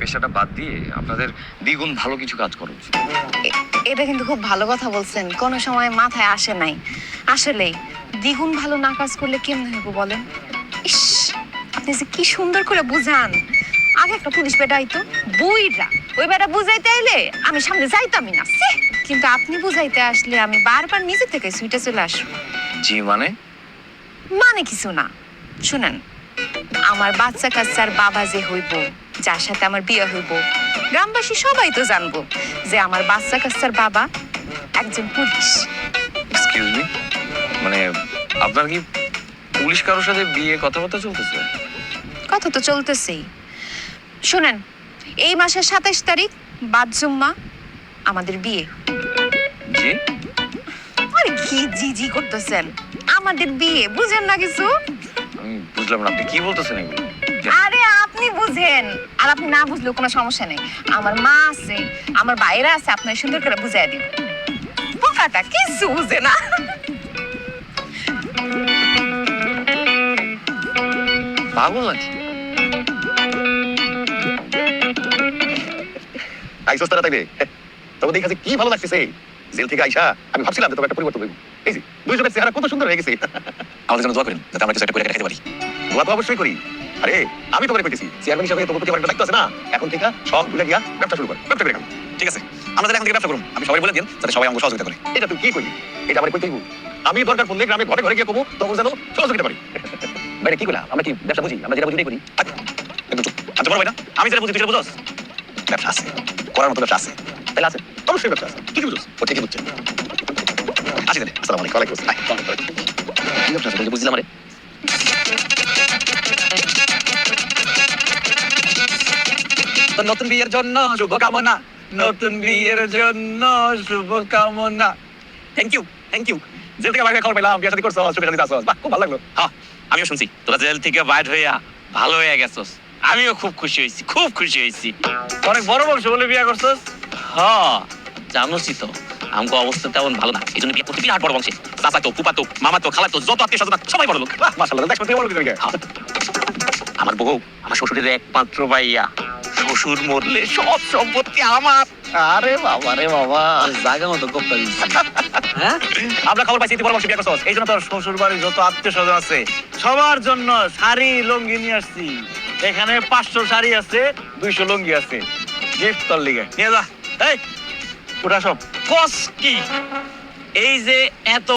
পেশাটা বাদ দিয়ে আপনাদের দ্বিগুণ ভালো কিছু কাজ করা উচিত। এটা কিন্তু খুব ভালো কথা বলছেন। কোনো সময় মাথায় আসে নাই। আসলে দ্বিগুণ ভালো না কাজ করলে কেমন হইব বলেন? ইস আপনি যে কি সুন্দর করে বুঝান। আগে একটা পুলিশ বেটা আইতো বুইরা ওই বেটা বুঝাইতে আইলে আমি সামনে যাইতামই না। ছি! কিন্তু আপনি বুঝাইতে আসলে আমি বারবার নিজে থেকে সুইটে চলে আসব। জি মানে? মানে কিছু না। শুনেন আমার বাচ্চা কাচ্চার বাবা যে হইব যার সাথে আমার বিয়ে হইব গ্রামবাসী সবাই তো জানব যে আমার বাচ্চা কাচ্চার বাবা একজন পুলিশ। এক্সকিউজ মি মানে আপনার কি পুলিশ কারোর সাথে বিয়ে কথাবার্তা চলতেছে? কথা তো চলতেছেই। শুনেন এই মাসের সাতাইশ তারিখ বাদ জুম্মা আমাদের বিয়ে। জি? আরে কি জি জি করতেছেন? আমাদের বিয়ে বুঝেন না কিছু? আমি বুঝলাম না আপনি কি বলতেছেন এগুলো? আরে আপনি বুঝেন। আর আপনি না বুঝলেও কোনো সমস্যা নেই। আমার মা আছে আমার বাইরে আছে আপনার সুন্দর করে বুঝাই কিছু বুঝে না। পাগল নাকি? আইসোস তারা তাইলে তবে কি ভালো লাগতেছে? জেল থেকে আইসা আমি ভাবছিলাম যে তোমার একটা পরিবর্তন হইব এই যে দুইজনের চেহারা কত সুন্দর হয়ে গেছে। আমাদের জন্য দোয়া করেন যাতে আমরা কিছু একটা করে খেতে পারি। দোয়া তো অবশ্যই করি। আরে আমি তোমার কইতেছি চেয়ারম্যান হিসাবে তোমার প্রতি আমার একটা দায়িত্ব আছে না? এখন থেকে সব ভুলে গিয়া ব্যবসা শুরু কর ব্যবসা করে। ঠিক আছে আমরা তাহলে এখন থেকে ব্যবসা করুন। আমি সবাই বলে দিন যাতে সবাই আমাকে সহযোগিতা করে। এটা তুই কি কইলি? এটা আমার কইতেই আমি দরকার পড়লে গ্রামে ঘরে ঘরে গিয়ে কমু তখন যেন সহযোগিতা পারি। বাইরে কি কইলা? আমরা কি ব্যবসা বুঝি? আমরা যেটা বুঝি করি। আচ্ছা। আচ্ছা বড় ভাই না আমি যেটা বুঝি তুই সেটা বুঝস। ব্যবসা আছে করার মতো ব্যবসা আছে। তাহলে আছে। অবশ্যই ব্যবসা আছে কি বুঝছ ও ঠিকই বুঝছে। আসি তাহলে। আসসালামু আলাইকুম। ওয়ালাইকুম আসসালাম। কি ব্যবসা আছে বুঝলাম আরে নতুন বিয়ের জন্য শুভকামনা। নতুন বিয়ের জন্য শুভকামনা। Thank you thank you jail থেকে বাইরে খবর পেলাম বিয়ে শাদী করছ সুখে শাদী আসছ বাহ খুব ভালো লাগল। হ্যাঁ আমিও শুনছি। তোরা জেল থেকে বাইর হইয়া ভালো হয়ে গেছস। আমিও খুব খুশি হয়েছি খুব খুশি হয়েছি অনেক বড় বংশ বলে বিয়ে করছস? হ্যাঁ। জানোসই তো আমগো অবস্থা তেমন ভালো না এই জন্য বিয়ে করতে বিরাট বড় বংশে? যত আত্মীয় স্বজন সবাই বড় লোক। দেখো হ্যাঁ। আমার বউ আমার শ্বশুরের একমাত্র ভাইয়া। শ্বশুর মরলে সব সম্পত্তি আমার। আরে বাবা রে বাবা। জায়গা মতো হ্যাঁ? আমরা খবর পাইছি বংশে বিয়ে করছস। এই জন্য তোর শ্বশুর বাড়ির যত আত্মীয় স্বজন আছে সবার জন্য শাড়ি লুঙ্গি নিয়ে আসছি। এখানে পাঁচশো শাড়ি আছে দুইশো লুঙ্গি আছে। গিফট তোর লিগে। নিয়ে যা। এই ওটা সব। কস কি? এই যে এত